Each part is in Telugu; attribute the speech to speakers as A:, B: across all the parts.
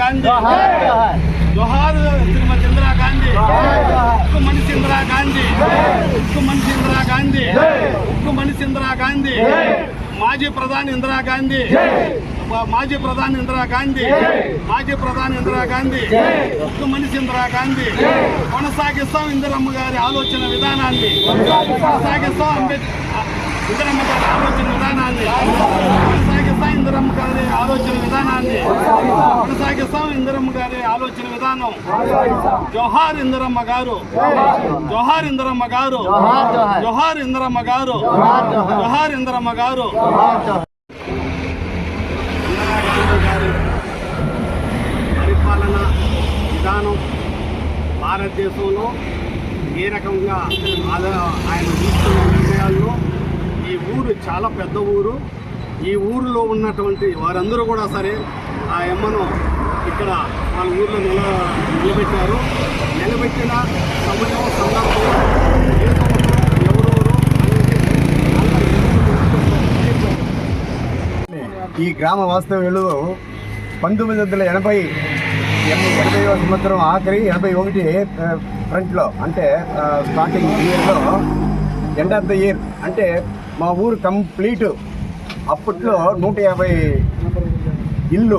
A: గాంధీ. జోహార్ శ్రీమతి ఇందిరా గాంధీ. ఉక్కు మనిషి ఇందిరా గాంధీ. ఉక్కు మనిషి ఇందిరా గాంధీ. ఉక్కు మనిషి ఇందిరా గాంధీ. మాజీ ప్రధాని ఇందిరా గాంధీ. మాజీ ప్రధాని ఇందిరా గాంధీ. మాజీ ప్రధాని ఇందిరా గాంధీ. ఉక్కు మనిషి ఇందిరా గాంధీ. కొనసాగిస్తాం ఇందిరమ్మ గారి ఆలోచన విధానాన్ని. కొనసాగిస్తాం. అంబేద్కర్. ఇందిరమ్మ గారి ఆలోచన విధానాన్ని కొనసాగిస్తాం. ఇందిరమ్మ గారి ఆలోచన విధానం. జోహార్ ఇందిరమ్మ గారు. జోహార్ ఇందిరమ్మ గారు. జోహార్ ఇందిరమ్మ గారు. జోహార్ ఇందిరమ్మ గారు. పరిపాలన విధానం భారతదేశంలో ఏ రకంగా ఆయన తీసుకున్న నిర్ణయాల్లో ఈ ఊరు చాలా పెద్ద ఊరు. ఈ ఊరిలో ఉన్నటువంటి వారందరూ కూడా సరే ఆ అమ్మను ఇక్కడ వాళ్ళ ఊర్లో నిల నిలబెట్టారు. నిలబెట్టిన సమయం సందర్భం ఏ సంవత్సరం ఎవరెవరు
B: ఈ గ్రామ వాస్తవ్యులు పంతొమ్మిది వందల ఎనభై ఎనభై సంవత్సరం ఆఖరి ఎనభై ఒకటి ఫ్రంట్లో అంటే స్టార్టింగ్ ఇయర్లో ఎండ్ ఆఫ్ ద ఇయర్ అంటే మా ఊరు కంప్లీట్ అప్పట్లో నూట యాభై ఇల్లు.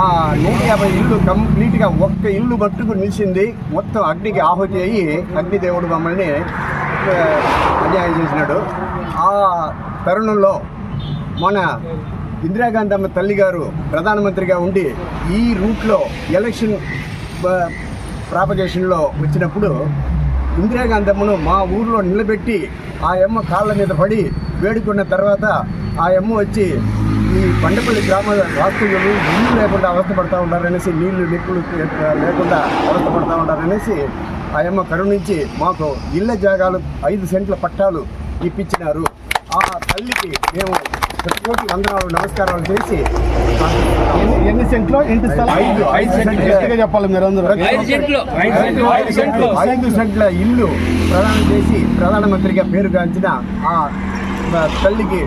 B: ఆ నూట యాభై ఇల్లు కంప్లీట్గా ఒక్క ఇల్లు మట్టుకు నిలిచింది. మొత్తం అగ్నికి ఆహుతి అయ్యి అగ్నిదేవుడు మమ్మల్ని అన్యాయం చేసినాడు. ఆ తరుణంలో మన ఇందిరాగాంధీ అమ్మ తల్లి గారు ప్రధానమంత్రిగా ఉండి ఈ రూట్లో ఎలక్షన్ ప్రాపగేషన్లో వచ్చినప్పుడు ఇందిరాగాంధమ్మను మా ఊర్లో నిలబెట్టి ఆ అమ్మ కాళ్ళ మీద పడి వేడుకున్న తర్వాత ఆ అమ్మ వచ్చి ఈ బండపల్లి గ్రామ వాస్తువులు నీళ్ళు లేకుండా అవస్థపడతా ఉన్నారనేసి నీళ్ళు నిప్పులు లేకుండా అవస్థపడతా ఉన్నారనేసి ఆ అమ్మ కరుణించి మాకు ఇళ్ళ జాగాలు ఐదు సెంట్ల పట్టాలు ఇప్పించినారు. ఆ తల్లికి మేము కోటి వందనాలు నమస్కారాలు చేసి
A: ఎన్ని- సెంట్లో? ఇంటి స్థలం?
B: ఐదు ఐదు సెంట్లు.
A: చెప్పాలి మీరు అందరూ.
B: ఐదు సెంట్లు. ఐదు ఇల్లు ప్రదానం చేసి ప్రధానమంత్రిగా పేరుగాంచిన ఆ మా తల్లికి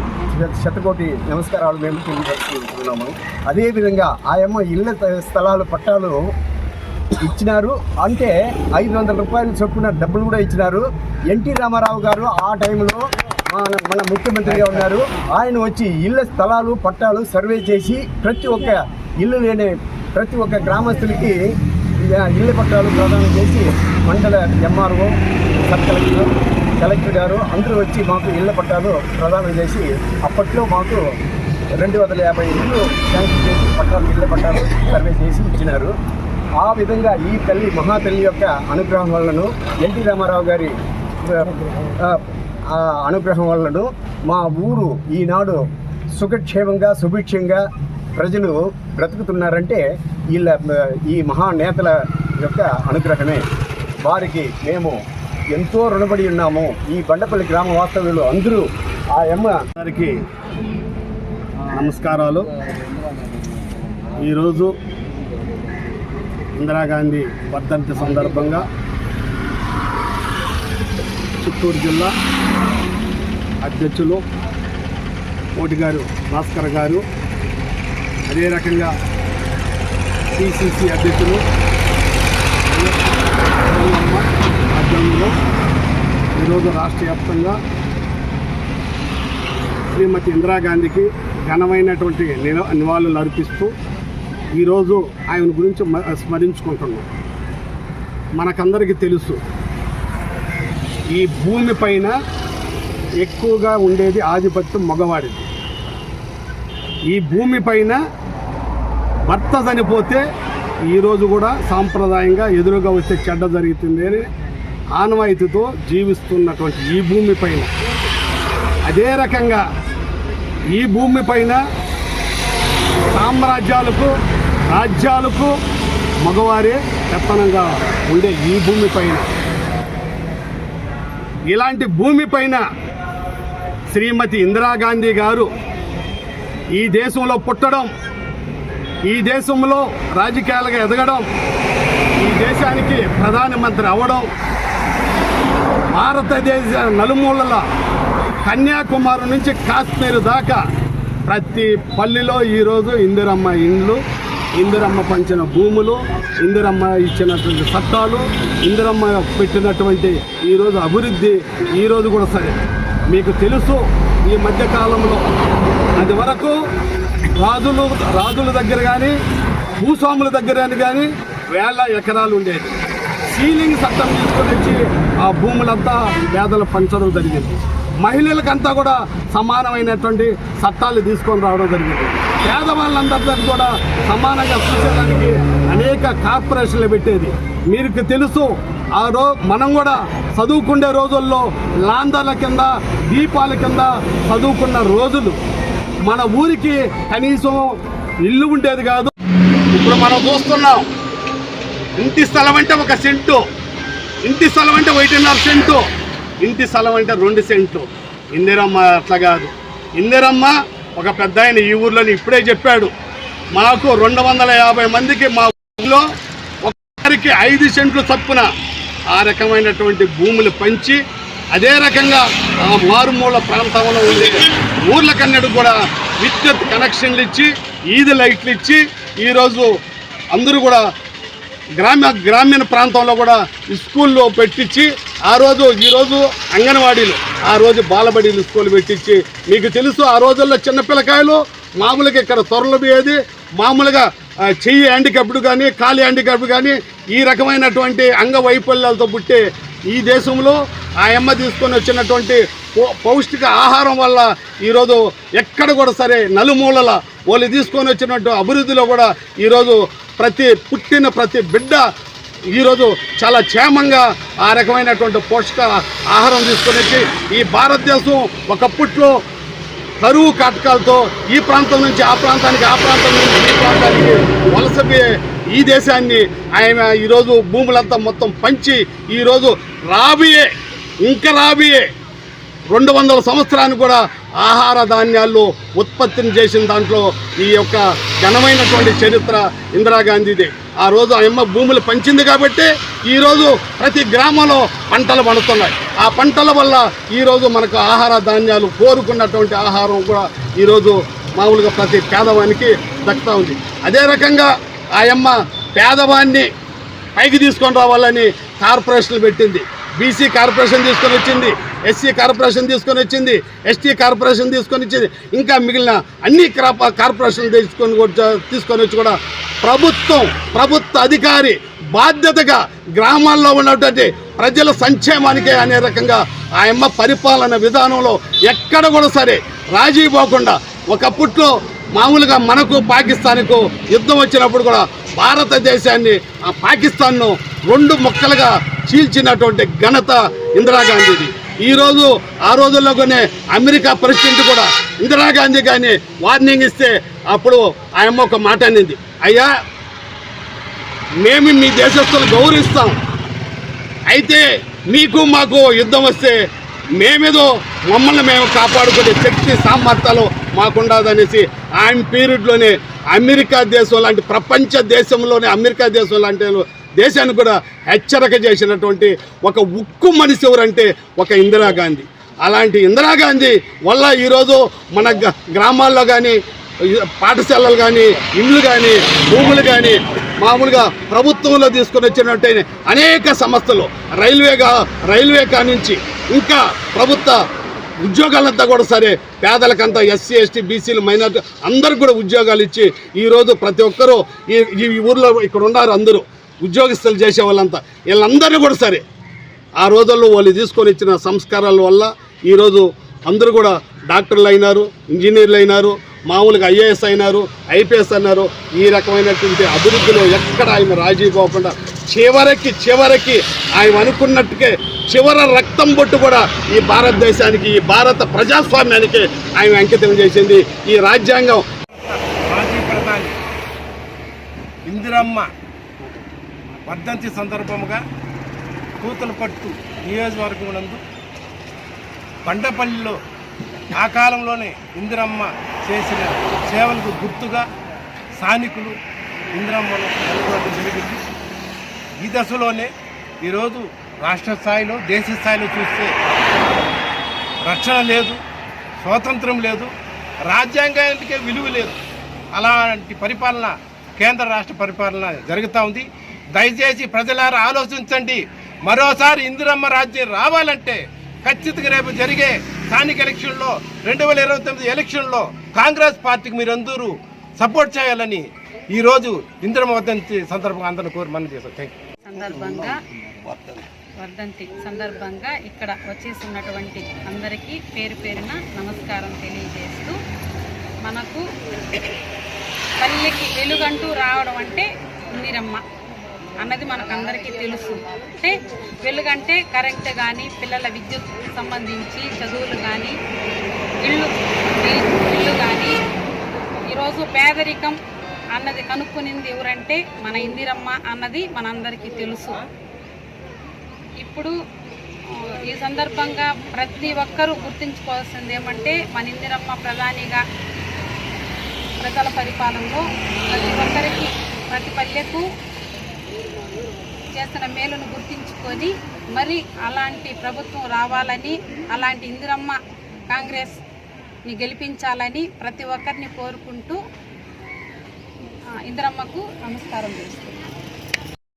B: శతకోటి నమస్కారాలు మేము తెలియజేసుకుంటున్నాము. అదేవిధంగా ఆయమ్మ ఇళ్ళ స్థలాలు పట్టాలు ఇచ్చినారు. అంటే ఐదు వందల రూపాయలు చొప్పున డబ్బులు కూడా ఇచ్చినారు. ఎన్టీ రామారావు గారు ఆ టైంలో మన మన ముఖ్యమంత్రిగా ఉన్నారు. ఆయన వచ్చి ఇళ్ళ స్థలాలు పట్టాలు సర్వే చేసి ప్రతి ఒక్క ఇల్లు లేని ప్రతి ఒక్క గ్రామస్తులకి ఇళ్ళ పట్టాలు ప్రదానం చేసి మండల ఎంఆర్ఓ సబ్ కలెక్టర్ కలెక్టర్ గారు అందరూ వచ్చి మాకు ఇళ్ళ పట్టాలు ప్రదానం చేసి అప్పట్లో మాకు రెండు వందల యాభై ఇళ్ళు శాంక్షన్ చేసి పట్టాలు ఇళ్ళ పట్టాలు సర్వే చేసి ఇచ్చినారు. ఆ విధంగా ఈ తల్లి మహాతల్లి యొక్క అనుగ్రహం వలన ఎన్టీ రామారావు గారి అనుగ్రహం వలన మా ఊరు ఈనాడు సుఖక్షేమంగా సుభిక్షంగా ప్రజలు బ్రతుకుతున్నారంటే వీళ్ళ ఈ మహానేతల యొక్క అనుగ్రహమే. వారికి మేము ఎంతో రుణపడి ఉన్నాము. ఈ బండపల్లి గ్రామ వాస్తవ్యులు అందరూ ఆ అమ్మ
A: గారికి నమస్కారాలు. ఈరోజు ఇందిరాగాంధీ వర్ధంతి సందర్భంగా చిత్తూరు జిల్లా అధ్యక్షులు కోటి గారు భాస్కర్ గారు అదే రకంగా సిసిసి అధ్యక్షులు అమ్మ ఆధ్వర్యంలో ఈరోజు రాష్ట్ర వ్యాప్తంగా శ్రీమతి ఇందిరాగాంధీకి ఘనమైనటువంటి నిల- నివాళులు అర్పిస్తూ ఈరోజు ఆయన గురించి మ- స్మరించుకుంటున్నాం. మనకందరికీ తెలుసు ఈ భూమి పైన ఎక్కువగా ఉండేది ఆధిపత్యం మగవాడిది. ఈ భూమి పైన భర్త చనిపోతే ఈరోజు కూడా సాంప్రదాయంగా ఎదురుగా వచ్చే చెడ్డ జరుగుతుంది అని ఆనవాయితీతో జీవిస్తున్నటువంటి ఈ భూమి పైన. అదే రకంగా ఈ భూమి పైన సామ్రాజ్యాలకు రాజ్యాలకు మగవారే పెత్తనంగా ఉండే ఈ భూమి పైన. ఇలాంటి భూమి పైన శ్రీమతి ఇందిరాగాంధీ గారు ఈ దేశంలో పుట్టడం ఈ దేశంలో రాజకీయాలుగా ఎదగడం ఈ దేశానికి ప్రధానమంత్రి అవ్వడం భారతదేశ నలుమూలల కన్యాకుమారి నుంచి కాశ్మీర్ దాకా ప్రతి పల్లెలో ఈరోజు ఇందిరమ్మ ఇండ్లు ఇందిరమ్మ పంచిన భూములు ఇందిరమ్మ ఇచ్చినటువంటి చట్టాలు ఇందిరమ్మ పెట్టినటువంటి ఈరోజు అభివృద్ధి ఈరోజు కూడా సరే. మీకు తెలుసు ఈ మధ్యకాలంలో అది వరకు రాజులు రాజుల దగ్గర కానీ భూస్వాముల దగ్గర కానీ వేల ఎకరాలు ఉండేది. సీలింగ్ చట్టం తీసుకొని వచ్చి ఆ భూములంతా పేదలు పంచడం జరిగింది. మహిళలకంతా కూడా సమానమైనటువంటి చట్టాలు తీసుకొని రావడం జరిగింది. పేదవాళ్ళందరికీ కూడా సమానంగా చూసేదానికి అనేక కార్పొరేషన్లు పెట్టేది. మీకు తెలుసు ఆ రో మనం కూడా చదువుకునే రోజుల్లో లాందర్ల కింద దీపాల కింద చదువుకున్న రోజులు. మన ఊరికి కనీసం ఇల్లు ఉండేది కాదు. ఇప్పుడు మనం చూస్తున్నాం ఇంటి స్థలం అంటే ఒక సెంటు. ఇంటి స్థలం అంటే ఒకటిన్నర సెంటు. ఇంటి స్థలం అంటే రెండు సెంట్లు ఇందిరమ్మ అట్లా కాదు. ఇందిరమ్మ ఒక పెద్ద ఆయన ఈ ఊర్లోని ఇప్పుడే చెప్పాడు. మాకు రెండు వందల యాభై మందికి మా ఊర్లో ఒకరికి ఐదు సెంట్లు చొప్పున ఆ రకమైనటువంటి భూములు పంచి అదే రకంగా ఆ మారుమూల ప్రాంతంలో ఉండే ఊర్లకన్నడు కూడా విద్యుత్ కనెక్షన్లు ఇచ్చి ఈది లైట్లు ఇచ్చి ఈరోజు అందరూ కూడా గ్రామ గ్రామీణ ప్రాంతంలో కూడా స్కూల్లో పెట్టించి ఆ రోజు ఈరోజు అంగన్వాడీలు ఆ రోజు బాలబడిలు స్కూల్ పెట్టించి మీకు తెలుసు ఆ రోజుల్లో చిన్న పిల్లకాయలు మామూలుగా ఇక్కడ త్వరలు పోయేది మామూలుగా చెయ్యి హ్యాండిక్యాప్డ్ కానీ కాలి హ్యాండిక్యాప్డ్ కానీ ఈ రకమైనటువంటి అంగవైఫల్యాలతో పుట్టే ఈ దేశంలో ఆ అమ్మ తీసుకొని వచ్చినటువంటి పౌ- పౌష్టిక ఆహారం వల్ల ఈరోజు ఎక్కడ కూడా సరే నలుమూలల వాళ్ళు తీసుకొని వచ్చినట్టు అభివృద్ధిలో కూడా ఈరోజు ప్రతి పుట్టిన ప్రతి బిడ్డ ఈరోజు చాలా క్షేమంగా ఆ రకమైనటువంటి పోషక ఆహారం తీసుకునేసి ఈ భారతదేశం ఒకప్పట్లో కరువు కాటకాలతో ఈ ప్రాంతం నుంచి ఆ ప్రాంతానికి ఆ ప్రాంతం నుంచి ఈ ప్రాంతానికి వలసపోయే ఈ దేశాన్ని ఆయన ఈరోజు భూములంతా మొత్తం పంచి ఈరోజు రాబోయే ఇంకా రాబోయే రెండు వందల సంవత్సరానికి కూడా ఆహార ధాన్యాలు ఉత్పత్తిని చేసిన దాంట్లో ఈ యొక్క ఘనమైనటువంటి చరిత్ర ఇందిరాగాంధీది ఆ రోజు ఆ యమ్మ భూములు పంచింది కాబట్టి ఈరోజు ప్రతి గ్రామంలో పంటలు పండుతున్నాయి. ఆ పంటల వల్ల ఈరోజు మనకు ఆహార ధాన్యాలు కోరుకున్నటువంటి ఆహారం కూడా ఈరోజు మామూలుగా ప్రతి పేదవానికి దక్కుతూ ఉంది. అదే రకంగా ఆ పేదవాన్ని పైకి తీసుకొని రావాలని కార్పొరేషన్లు పెట్టింది. బీసీ కార్పొరేషన్ తీసుకొని వచ్చింది. ఎస్సీ కార్పొరేషన్ తీసుకొని వచ్చింది ఎస్టీ కార్పొరేషన్ తీసుకొని వచ్చింది. ఇంకా మిగిలిన అన్ని క్రాప కార్పొరేషన్లు తీసుకొని తీసుకొని వచ్చి కూడా ప్రభుత్వం ప్రభుత్వ అధికారి బాధ్యతగా గ్రామాల్లో ఉన్నటువంటి ప్రజల సంక్షేమానికే అనే రకంగా ఆయమ్మ పరిపాలన విధానంలో ఎక్కడ కూడా సరే రాజీ పోకుండా ఒకప్పుట్లో మామూలుగా మనకు పాకిస్తాన్కు యుద్ధం వచ్చినప్పుడు కూడా భారతదేశాన్ని ఆ పాకిస్తాన్ను రెండు ముక్కలుగా చీల్చినటువంటి ఘనత ఇందిరాగాంధీది. ఈరోజు ఆ రోజుల్లోనే అమెరికా ప్రెసిడెంట్ కూడా ఇందిరాగాంధీ కానీ వార్నింగ్ ఇస్తే అప్పుడు ఆయమ్మ ఒక మాట అనింది. అయ్యా మేము మీ దేశస్తులు గౌరవిస్తాం. అయితే మీకు మాకు యుద్ధం వస్తే మేమేదో మమ్మల్ని మేము కాపాడుకునే శక్తి సామర్థ్యాలు మాకుండదనేసి ఆయన పీరియడ్లోనే అమెరికా దేశం లాంటి ప్రపంచ దేశంలోనే అమెరికా దేశం లాంటి దేశాన్ని కూడా హెచ్చరిక చేసినటువంటి ఒక ఉక్కు మనిషి ఎవరంటే ఒక ఇందిరాగాంధీ అలాంటి ఇందిరాగాంధీ వల్ల ఈరోజు మన గ్రామాల్లో కానీ పాఠశాలలు కానీ ఇండ్లు కానీ భూములు కానీ మామూలుగా ప్రభుత్వంలో తీసుకొని వచ్చినట్టే అనేక సంస్థలు రైల్వేగా రైల్వే కానించి ఇంకా ప్రభుత్వ ఉద్యోగాలంతా కూడా సరే పేదలకంతా ఎస్సీ ఎస్టీ బీసీలు మైనార్టీ అందరికి కూడా ఉద్యోగాలు ఇచ్చి ఈరోజు ప్రతి ఒక్కరూ ఈ ఈ ఊర్లో ఇక్కడ ఉన్నారు అందరూ. ఉద్యోగస్తులు చేసే వాళ్ళంతా. వీళ్ళందరినీ కూడా సరే. ఆ రోజుల్లో వాళ్ళు తీసుకొని ఇచ్చిన సంస్కారాల వల్ల ఈరోజు అందరూ కూడా డాక్టర్లు అయినారు ఇంజనీర్లు అయినారు మామూలుగా ఐఏఎస్ అయినారు ఐపీఎస్ అన్నారు. ఈ రకమైనటువంటి అభివృద్ధిలో ఎక్కడ ఆయన రాజీ పోకుండా చివరికి చివరికి ఆయన అనుకున్నట్టుకే చివర రక్తం బొట్టు కూడా ఈ భారతదేశానికి ఈ భారత ప్రజాస్వామ్యానికి ఆయన అంకితం చేసింది ఈ రాజ్యాంగం.
C: మాజీ ప్రధాని. ఇందిరమ్మ వర్ధంతి సందర్భముగా కూతలపట్టు నియోజకవర్గం నందు బండపల్లిలో ఆ కాలంలోనే ఇందిరమ్మ చేసిన సేవలకు గుర్తుగా స్థానికులు ఇందిరమ్మను అనుకోవడం జరిగింది. ఈ దశలోనే ఈరోజు రాష్ట్ర స్థాయిలో దేశ స్థాయిలో చూస్తే రక్షణ లేదు స్వాతంత్రం లేదు రాజ్యాంగానికే విలువ లేదు. అలాంటి పరిపాలన కేంద్ర రాష్ట్ర పరిపాలన జరుగుతూ ఉంది. దయచేసి ప్రజలారా ఆలోచించండి. మరోసారి ఇందిరమ్మ రాజ్యం రావాలంటే ఖచ్చితంగా రేపు జరిగే స్థానిక ఎలక్షన్లో రెండు వేల ఇరవై తొమ్మిది ఎలక్షన్లో కాంగ్రెస్ పార్టీకి మీరందరూ సపోర్ట్ చేయాలని ఈరోజు ఇందిరమ్మ వర్ధంతి సందర్భంగా అందరిని కోరి మనం చేస్తాం థ్యాంక్
D: సందర్భంగా వర్ధంతి సందర్భంగా ఇక్కడ వచ్చేసినటువంటి అందరికీ పేరు పేరున నమస్కారం తెలియజేస్తూ మనకు పల్లెకి వెలుగంటూ రావడం అంటే ఇందిరమ్మ. అన్నది మనకందరికీ తెలుసు. అంటే వెలుగంటే కరెంట్ కానీ పిల్లల విద్యుత్ సంబంధించి చదువులు కానీ ఇళ్ళు ఇల్లు కానీ ఈరోజు పేదరికం అన్నది కనుక్కునింది ఎవరంటే మన ఇందిరమ్మ అన్నది మనందరికీ తెలుసు. ఇప్పుడు ఈ సందర్భంగా ప్రతి ఒక్కరూ గుర్తుంచుకోవాల్సింది ఏమంటే మన ఇందిరమ్మ ప్రధానిగా ప్రజల పరిపాలనలో ప్రతి ఒక్కరికి ప్రతి పల్లెకు చేస్తున్న మేలును గుర్తించుకొని మరి అలాంటి ప్రభుత్వం రావాలని అలాంటి ఇందిరమ్మ కాంగ్రెస్ని గెలిపించాలని ప్రతి ఒక్కరిని కోరుకుంటూ ఇందిరమ్మకు నమస్కారం చేస్తాను